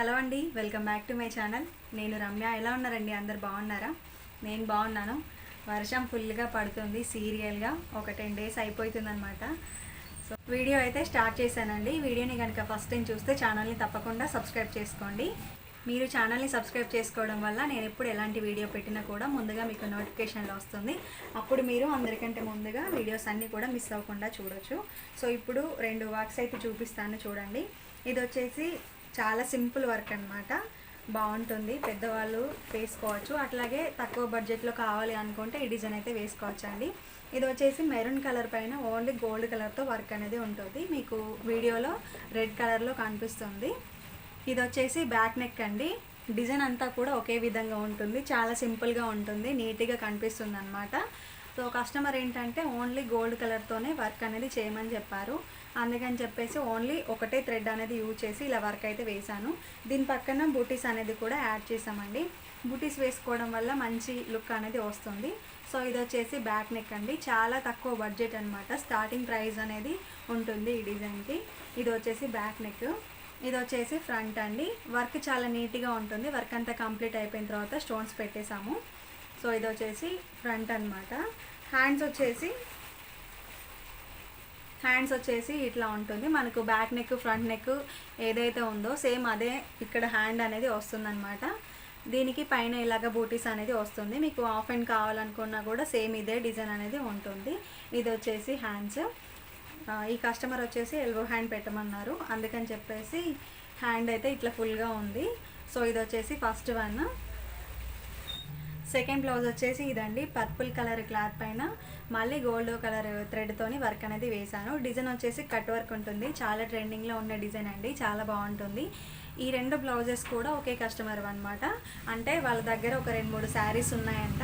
Hello అండి welcome back to my channel. నేను రమ్య. ఎలా ఉన్నారండి? అందరు బాగున్నారా? నేను బాగున్నాను. వర్షం ఫుల్గా పడుతుంది సీరియల్గా. ఒక టెన్ డేస్ అయిపోతుందన్నమాట. సో వీడియో అయితే స్టార్ట్ చేశానండి. వీడియోని కనుక ఫస్ట్ టైం చూస్తే ఛానల్ని తప్పకుండా సబ్స్క్రైబ్ చేసుకోండి. మీరు ఛానల్ని సబ్స్క్రైబ్ చేసుకోవడం వల్ల నేను ఎప్పుడు ఎలాంటి వీడియో పెట్టినా కూడా ముందుగా మీకు నోటిఫికేషన్లో వస్తుంది. అప్పుడు మీరు అందరికంటే ముందుగా వీడియోస్ అన్నీ కూడా మిస్ అవ్వకుండా చూడొచ్చు. సో ఇప్పుడు రెండు వర్క్స్ అయితే చూపిస్తాను చూడండి. ఇది వచ్చేసి చాలా సింపుల్ వర్క్ అనమాట బాగుంటుంది. పెద్దవాళ్ళు వేసుకోవచ్చు. అట్లాగే తక్కువ బడ్జెట్లో కావాలి అనుకుంటే ఈ డిజైన్ అయితే వేసుకోవచ్చు అండి ఇది వచ్చేసి మెరూన్ కలర్ పైన ఓన్లీ గోల్డ్ కలర్తో వర్క్ అనేది ఉంటుంది. మీకు వీడియోలో రెడ్ కలర్లో కనిపిస్తుంది. ఇది వచ్చేసి బ్యాక్ నెక్ అండి. డిజైన్ అంతా కూడా ఒకే విధంగా ఉంటుంది. చాలా సింపుల్గా ఉంటుంది. నీట్గా కనిపిస్తుంది అనమాట సో కస్టమర్ ఏంటంటే ఓన్లీ గోల్డ్ కలర్తోనే వర్క్ అనేది చేయమని చెప్పారు. అందుకని చెప్పేసి ఓన్లీ ఒకటే థ్రెడ్ అనేది యూజ్ చేసి ఇలా వర్క్ అయితే వేశాను. దీని పక్కన బూటీస్ అనేది కూడా యాడ్ చేసామండి బూటీస్ వేసుకోవడం వల్ల మంచి లుక్ అనేది వస్తుంది. సో ఇది వచ్చేసి బ్యాక్ నెక్ అండి. చాలా తక్కువ బడ్జెట్ అనమాట స్టార్టింగ్ ప్రైస్ అనేది ఉంటుంది ఈ డిజైన్కి. ఇది వచ్చేసి బ్యాక్ నెక్. ఇది వచ్చేసి ఫ్రంట్ అండి. వర్క్ చాలా నీట్గా ఉంటుంది. వర్క్ అంతా కంప్లీట్ అయిపోయిన తర్వాత స్టోన్స్ పెట్టేసాము సో ఇది వచ్చేసి ఫ్రంట్ అనమాట హ్యాండ్స్ వచ్చేసి హ్యాండ్స్ వచ్చేసి ఇట్లా ఉంటుంది. మనకు బ్యాక్ నెక్ ఫ్రంట్ నెక్ ఏదైతే ఉందో సేమ్ అదే ఇక్కడ హ్యాండ్ అనేది వస్తుందన్నమాట. దీనికి పైన ఇలాగ బూటీస్ అనేది వస్తుంది. మీకు ఆఫ్ అండ్ కావాలనుకున్నా కూడా సేమ్ ఇదే డిజైన్ అనేది ఉంటుంది. ఇది వచ్చేసి హ్యాండ్స్ ఈ కస్టమర్ వచ్చేసి ఎల్బో హ్యాండ్ పెట్టమన్నారు. అందుకని చెప్పేసి హ్యాండ్ అయితే ఇట్లా ఫుల్గా ఉంది. సో ఇది వచ్చేసి ఫస్ట్ వన్. సెకండ్ బ్లౌజ్ వచ్చేసి ఇదండి పర్పుల్ కలర్ క్లాత్ పైన. మళ్ళీ గోల్డ్ కలర్ థ్రెడ్తోని వర్క్ అనేది వేశాను. డిజైన్ వచ్చేసి కట్ వర్క్ ఉంటుంది. చాలా ట్రెండింగ్లో ఉన్న డిజైన్ అండి. చాలా బాగుంటుంది. ఈ రెండు బ్లౌజెస్ కూడా ఒకే కస్టమర్ అనమాట అంటే వాళ్ళ దగ్గర ఒక రెండు మూడు శారీస్ ఉన్నాయంట.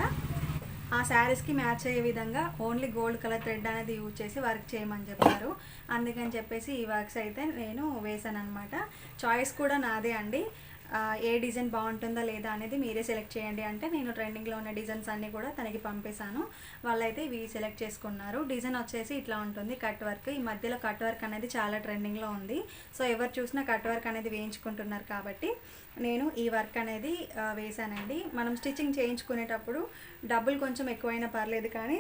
ఆ శారీస్కి మ్యాచ్ అయ్యే విధంగా ఓన్లీ గోల్డ్ కలర్ థ్రెడ్ అనేది యూజ్ చేసి వర్క్ చేయమని చెప్పారు. అందుకని చెప్పేసి ఈ వర్క్స్ అయితే నేను వేసాను అనమాట చాయిస్ కూడా నాదే అండి. ఏ డిజైన్ బాగుంటుందా లేదా అనేది మీరే సెలెక్ట్ చేయండి. అంటే నేను ట్రెండింగ్లో ఉన్న డిజైన్స్ అన్నీ కూడా తనకి పంపేశాను. వాళ్ళైతే ఇవి సెలెక్ట్ చేసుకున్నారు. డిజైన్ వచ్చేసి ఇట్లా ఉంటుంది. Cut work. ఈ మధ్యలో కట్ వర్క్ అనేది చాలా ట్రెండింగ్లో ఉంది. సో ఎవరు చూసినా కట్ వర్క్ అనేది వేయించుకుంటున్నారు కాబట్టి నేను ఈ వర్క్ అనేది వేశానండి. మనం స్టిచ్చింగ్ చేయించుకునేటప్పుడు డబ్బులు కొంచెం ఎక్కువైనా పర్లేదు కానీ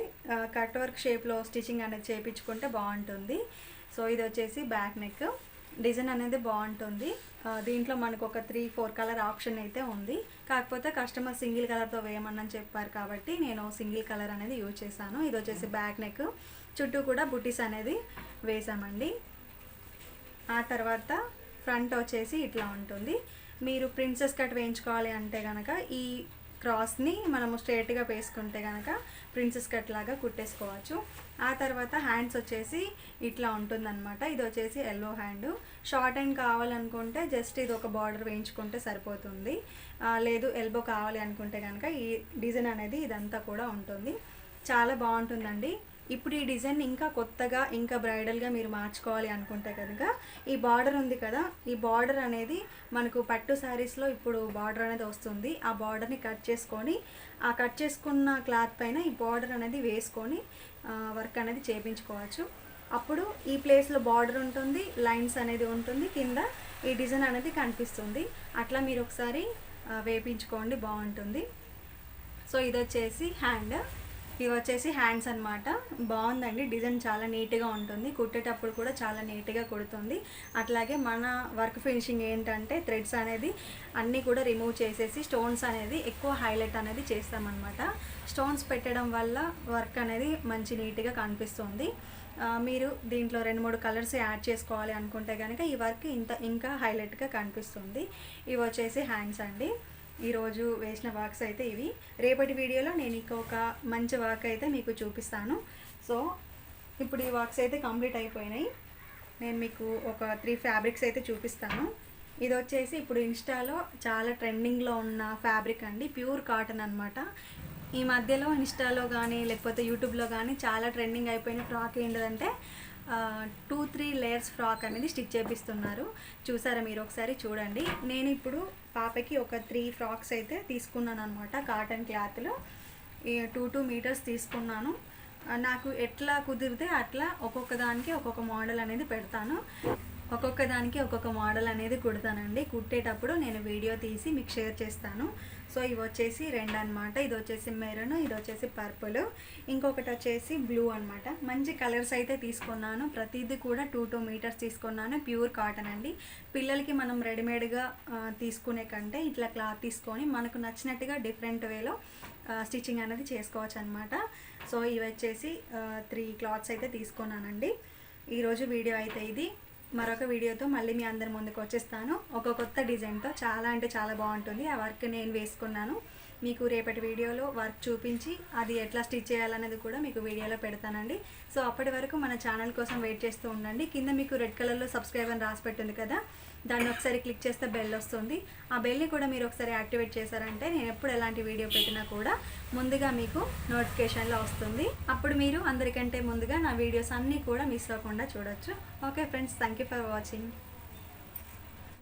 కట్ వర్క్ షేప్లో స్టిచ్చింగ్ అనేది చేయించుకుంటే బాగుంటుంది. సో ఇది వచ్చేసి బ్యాక్ నెక్. డిజైన్ అనేది బాగుంటుంది. దీంట్లో మనకు ఒక త్రీ ఫోర్ కలర్ ఆప్షన్ అయితే ఉంది. కాకపోతే కస్టమర్ సింగిల్ కలర్తో వేయమని చెప్పారు కాబట్టి నేను సింగిల్ కలర్ అనేది యూజ్ చేశాను. ఇది వచ్చేసి బ్యాక్ నెక్. చుట్టూ కూడా బుటీస్ అనేది వేసామండి ఆ తర్వాత ఫ్రంట్ వచ్చేసి ఇట్లా ఉంటుంది. మీరు ప్రిన్సెస్ కట్ వేయించుకోవాలి అంటే కనుక ఈ క్రాస్ని మనము స్ట్రేట్గా వేసుకుంటే కనుక ప్రిన్సెస్ కట్ లాగా కుట్టేసుకోవచ్చు. ఆ తర్వాత హ్యాండ్స్ వచ్చేసి ఇట్లా ఉంటుందన్నమాట. ఇది వచ్చేసి ఎల్లో హ్యాండ్ షార్ట్ హ్యాండ్ కావాలనుకుంటే జస్ట్ ఇది ఒక బార్డర్ వేయించుకుంటే సరిపోతుంది. లేదు ఎల్బో కావాలి అనుకుంటే కనుక ఈ డిజైన్ అనేది ఇదంతా కూడా ఉంటుంది. చాలా బాగుంటుందండి. ఇప్పుడు ఈ డిజైన్ ఇంకా కొత్తగా ఇంకా బ్రైడల్గా మీరు మార్చుకోవాలి అనుకుంటే కనుక ఈ బార్డర్ ఉంది కదా ఈ బార్డర్ అనేది మనకు పట్టు శారీస్లో ఇప్పుడు బార్డర్ అనేది వస్తుంది. ఆ బార్డర్ని కట్ చేసుకొని ఆ కట్ చేసుకున్న క్లాత్ పైన ఈ బార్డర్ అనేది వేసుకొని వర్క్ అనేది చేపించుకోవచ్చు. అప్పుడు ఈ ప్లేస్లో బార్డర్ ఉంటుంది లైన్స్ అనేది ఉంటుంది కింద ఈ డిజైన్ అనేది కనిపిస్తుంది. అట్లా మీరు ఒకసారి వేపించుకోండి బాగుంటుంది. సో ఇది వచ్చేసి హ్యాండ్. ఇవి వచ్చేసి హ్యాండ్స్ అన్నమాట. బాగుందండి డిజైన్ చాలా నీట్గా ఉంటుంది. కుట్టేటప్పుడు కూడా చాలా నీట్గా కుడుతుంది. అట్లాగే మన వర్క్ ఫినిషింగ్ ఏంటంటే థ్రెడ్స్ అనేది అన్నీ కూడా రిమూవ్ చేసేసి స్టోన్స్ అనేది ఎక్కువ హైలైట్ అనేది చేస్తామన్నమాట. స్టోన్స్ పెట్టడం వల్ల వర్క్ అనేది మంచి నీట్గా కనిపిస్తుంది. మీరు దీంట్లో రెండు మూడు కలర్స్ యాడ్ చేసుకోవాలి అనుకుంటే కనుక ఈ వర్క్ ఇంత ఇంకా హైలైట్గా కనిపిస్తుంది. ఇవి వచ్చేసి హ్యాండ్స్ అండి. ఈరోజు వేసిన వర్క్స్ అయితే ఇవి. రేపటి వీడియోలో నేను ఇంకొక మంచి వర్క్ అయితే మీకు చూపిస్తాను. సో ఇప్పుడు ఈ వర్క్స్ అయితే కంప్లీట్ అయిపోయినాయి. నేను మీకు ఒక త్రీ ఫ్యాబ్రిక్స్ అయితే చూపిస్తాను. ఇది వచ్చేసి ఇప్పుడు ఇన్స్టాలో చాలా ట్రెండింగ్లో ఉన్న ఫ్యాబ్రిక్ అండి. ప్యూర్ కాటన్ అనమాట ఈ మధ్యలో ఇన్స్టాలో కానీ లేకపోతే యూట్యూబ్లో కానీ చాలా ట్రెండింగ్ అయిపోయిన ఫ్రాక్ ఏంటంటే టూ త్రీ లేయర్స్ ఫ్రాక్ అనేది స్టిచ్ చేపిస్తున్నారు. చూసారా మీరు ఒకసారి చూడండి. నేను ఇప్పుడు పాపకి ఒక త్రీ ఫ్రాక్స్ అయితే తీసుకున్నాను అనమాట కాటన్ క్లాత్లో టూ టూ మీటర్స్ తీసుకున్నాను. నాకు ఎట్లా కుదిరితే అట్లా ఒక్కొక్క దానికి ఒక్కొక్క మోడల్ అనేది పెడతాను. ఒక్కొక్క దానికి ఒక్కొక్క మోడల్ అనేది కుడతానండి. కుట్టేటప్పుడు నేను వీడియో తీసి మీకు షేర్ చేస్తాను. సో ఇవి వచ్చేసి రెండు అనమాట ఇది వచ్చేసి మెరూన్ ఇది వచ్చేసి పర్పుల్. ఇంకొకటి వచ్చేసి బ్లూ అనమాట మంచి కలర్స్ అయితే తీసుకున్నాను. ప్రతిదీ కూడా టూ టూ మీటర్స్ తీసుకున్నాను. ప్యూర్ కాటన్ అండి. పిల్లలకి మనం రెడీమేడ్గా తీసుకునే కంటే ఇట్లా క్లాత్ తీసుకొని మనకు నచ్చినట్టుగా డిఫరెంట్ వేలో స్టిచ్చింగ్ అనేది చేసుకోవచ్చు అనమాట సో ఇవి వచ్చేసి త్రీ క్లాత్స్ అయితే తీసుకున్నానండి. ఈరోజు వీడియో అయితే ఇది. మరొక వీడియోతో మళ్ళీ మీ అందరి ముందుకు వచ్చేస్తాను. ఒక కొత్త డిజైన్తో చాలా అంటే చాలా బాగుంటుంది. ఆ వర్క్ నేను వేసుకున్నాను. మీకు రేపటి వీడియోలో వర్క్ చూపించి అది ఎట్లా స్టిచ్ చేయాలనేది కూడా మీకు వీడియోలో పెడతానండి. సో అప్పటి వరకు మన ఛానల్ కోసం వెయిట్ చేస్తూ ఉండండి. కింద మీకు రెడ్ కలర్లో సబ్స్క్రైబ్ అని రాసి పెట్టింది కదా దాన్ని ఒకసారి క్లిక్ చేస్తే బెల్ వస్తుంది. ఆ బెల్ని కూడా మీరు ఒకసారి యాక్టివేట్ చేశారంటే నేను ఎప్పుడు ఎలాంటి వీడియో పెట్టినా కూడా ముందుగా మీకు నోటిఫికేషన్లో వస్తుంది. అప్పుడు మీరు అందరికంటే ముందుగా నా వీడియోస్ అన్నీ కూడా మిస్ అవ్వకుండా చూడొచ్చు. Okay friends thank you for watching.